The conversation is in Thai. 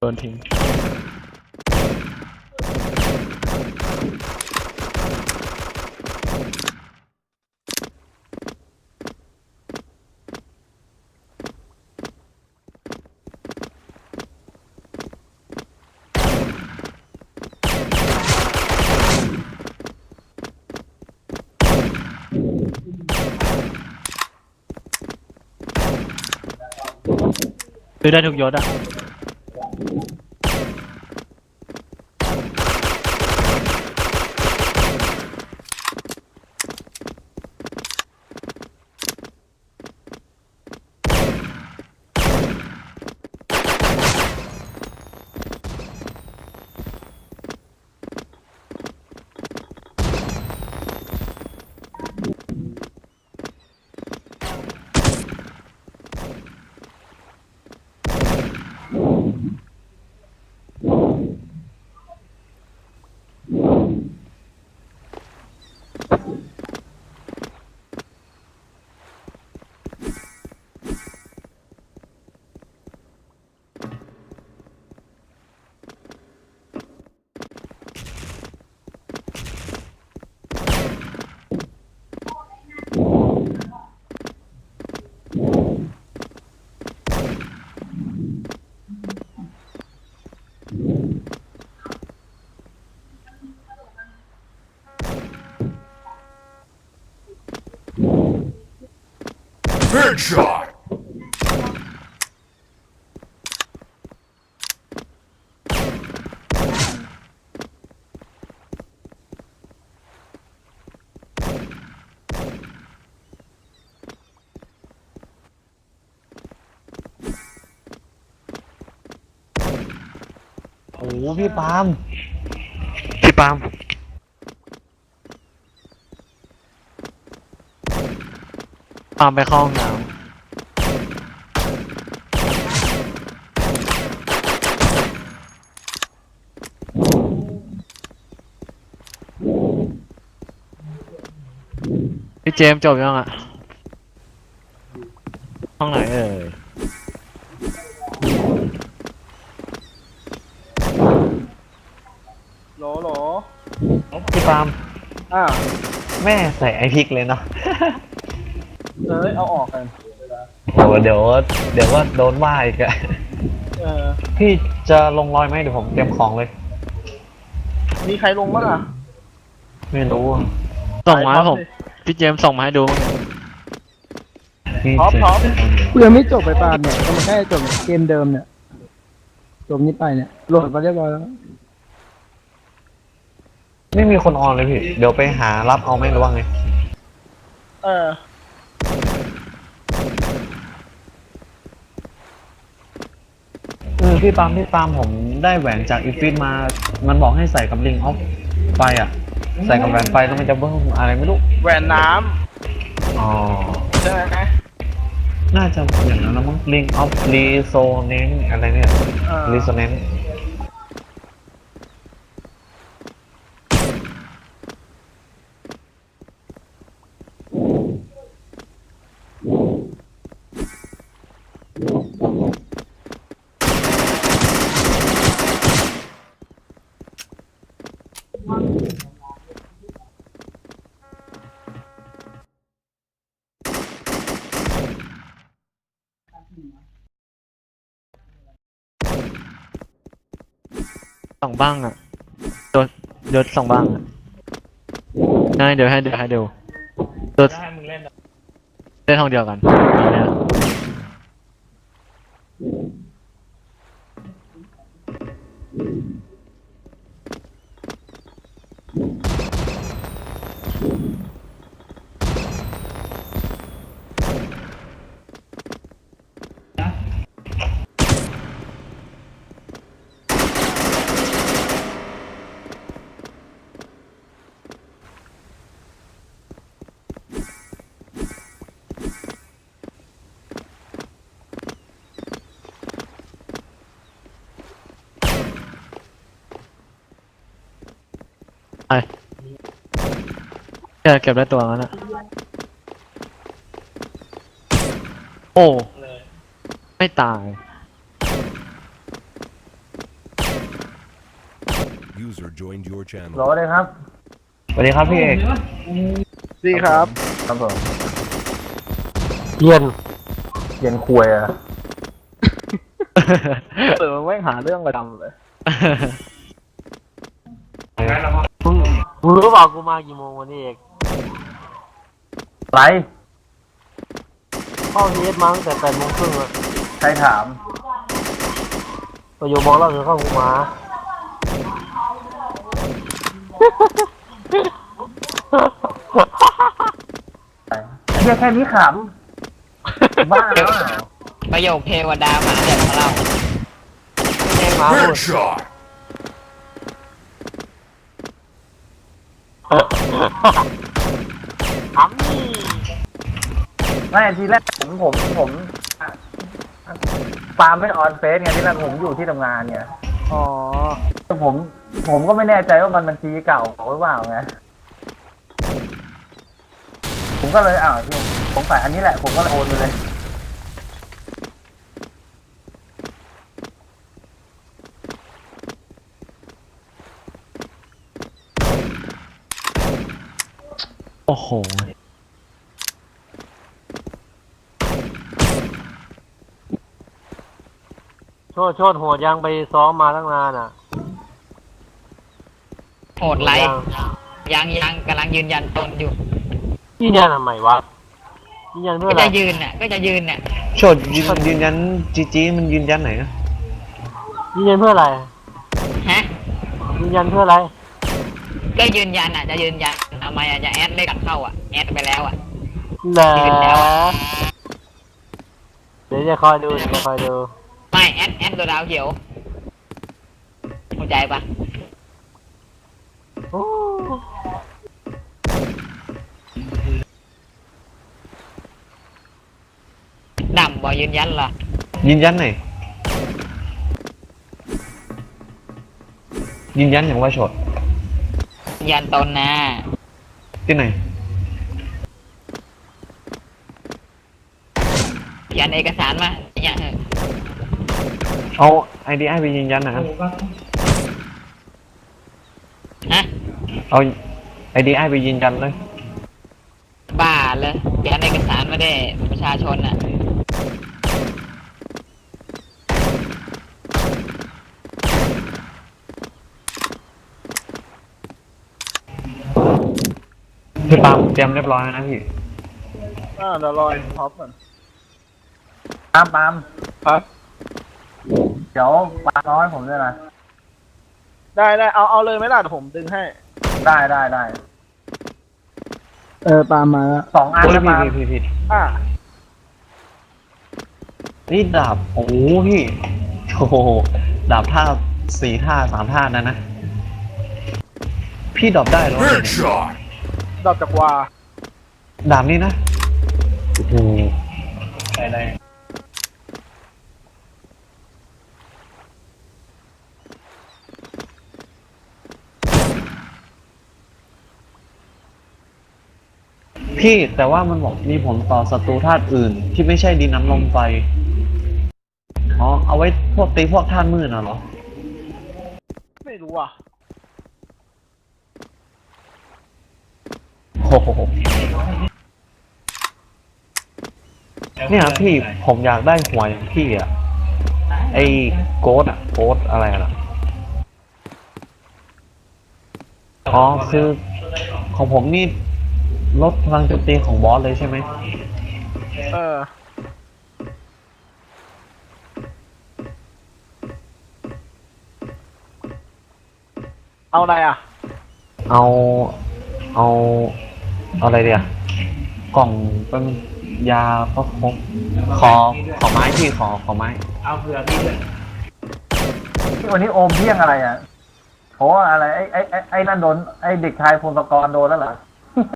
โดนทิ้งซื้อได้ทุกยศอะ Headshot! โอ้โหพี่ปาล์มพี่ปาล์มปาล์มไปเข้าห้องน้ำพี่ เจมส์จบยังอะ ห้องไหนเอ่ยโหลโหลพี่ปาล์มอ้าวแม่ใส่ไอพริกเลยเนาะเอ้ยเอาออกกัน โอ้เดี๋ยวเดี๋ยวว่าโดนว่าอีกอะเออ พี่จะลงรอยไหมเดี๋ยวผมเตรียมของเลย มีใครลงบ้างอะไม่รู้อะส่งมาให้ผม พี่เจมส์ส่งมาให้ดูพี่ท็อปเจท็อปกูยังไม่จบไปปาล์มเนี่ยก็มันแค่จบเกมเดิมเนี่ยจบนี้ไปเนี่ยโหลดมาเรียบร้อยแล้วไม่มีคนออนเลยพี่ เดี๋ยวไปหารับเอาไหมหรือว่าไง เออ เออพี่ปาล์มพี่ปาล์มผมได้แหวนจากอีฟิตมา มันบอกให้ใส่กับลิงออฟไฟอะ ใส่กับแหวนไฟแล้วมันจะเบิ้มอะไรไม่รู้แหวนน้อ๋อำใช่ไหมน่าจะอย่างนั้นนะมั้งลิงออฟรีโซเนนอะไรเนี่ยเออรีโซเนน สองบ้างอะโดนยศสองบ้างอะได้เดี๋ยวให้เดี๋ยวให้ดูยศเล่นห้องเดียวกันเอาเนี่ย ไปเก็บเก็บได้ตัวนั้นอะโอ้ ไม่ตาย User joined your ร channel. อเลยครับ สวัสดีครับพี่เอกดีครับ ครับผมเย็นเย็นควยอะเออแม่งหาเรื่องประจำเลยมึง มึงรู้เปล่ากูมากี่โมงวันนี้เอกไรเข้าเฮดมาตั้งแต่แปดโมงครึ่งอะใครถาม ประโยคบอกเราคือเข้ากูมา เฮียแค่นี้ขำบ้าแล้วเหรอประโยคเทวดามาเดี๋ยวของเราเพลงหมาพูด Headshot. ขำนี่ไม่ทีแรกผมผมผมฟาร์มไม่ออนเฟสไงที่แรกผมอยู่ที่ทำงานเนี่ยอ๋อ แต่ผม ผมก็ไม่แน่ใจว่ามันบัญชีเก่าหรือเปล่าไงผมก็เลยอ้าวพี่ผมใส่อันนี้แหละ ผมก็เลยโอนไปเลย โอ้โห โชดโชดหัวยังไปซ้อมมาตั้งนานอะโหดไลฟ์ยังยังกำลังยืนยันตนอยู่ยืนยันทำไมวะยืนยันเพื่อก็อะไรจะยืนน่ะก็จะยืนน่ะโชดยืนยืนยันจีจีมันยืนยันไหนนะยืนยันเพื่ออะไรฮะยืนยันเพื่ออะไรก็ยืนยันอะจะยืนยัน ทำไมอะจะแอดไม่กลับเข้าอะ แอดไปแล้วอะเหรอยืนแล้วอะเดี๋ยวจะคอยดูเดี๋ยวจะคอยดู ไม่แอดแอดตัวดาวเขียวเข้าใจปะโอ้ดำบอกยืนยันเหรอยืนยันไหนยืนยันอย่างว่าโชดยืนยันตนนะ ที่ไหนยันเอกสารมาเนี่ยเออเอาไอดีไอไปยืนยันนะฮะเอาไอดีไอไปยืนยันเลย บ้าเลยยันเอกสารมาได้ประชาชนอะ พี่ปาล์มเตรียมเรียบร้อยแล้วนะพี่อ่าเดี๋ยวรอท็อปก่อนปามปามครับ เดี๋ยวปามน้อยผมด้วยนะ ได้ได้เอาเอาเลยไหมล่ะเดี๋ยวผมดึงให้ ได้ได้ได้เออปาล์มมาแล้วสองอันโอ้ยนะพี่ปามพี่พี่พี่อ่านี่ดาบโอ้โหพี่โอ้โหดาบท่าสี่ท่าสามท่านะนะ พี่ดรอปได้เหรอ Headshot. ดอกจากวาดาบนี่นะโอ้โหได้ได้พี่แต่ว่ามันบอกมีผลต่อศัตรูธาตุอื่น ที่ไม่ใช่ดินน้ำลมไฟอ๋อเอาไว้พวกตีพวกธาตุมืดน่ะเหรอ ไม่รู้อะ โอ้โหเนี่ยพี่ผมอยากได้หัวอย่างพี่อะ ไอ้โกดอะโกดอะไรล่ะอ๋อคือของผมนี่ลดพลังโจมตีของบอสเลยใช่ไหมเออ เอาอะไรอะ เอา เอา เอาอะไรเดียวกล่องเป็นยาก็ครบขอขอไม้พี่ขอขอไม้ เอาเพื่อนี่วันนี้โอมเที่ยงอะไรอะโหอะไรไอ้ไอ้ไอ้ไอ้นั่นโดนไอ้เด็กชายพงศกรโดนแล้วเหรอ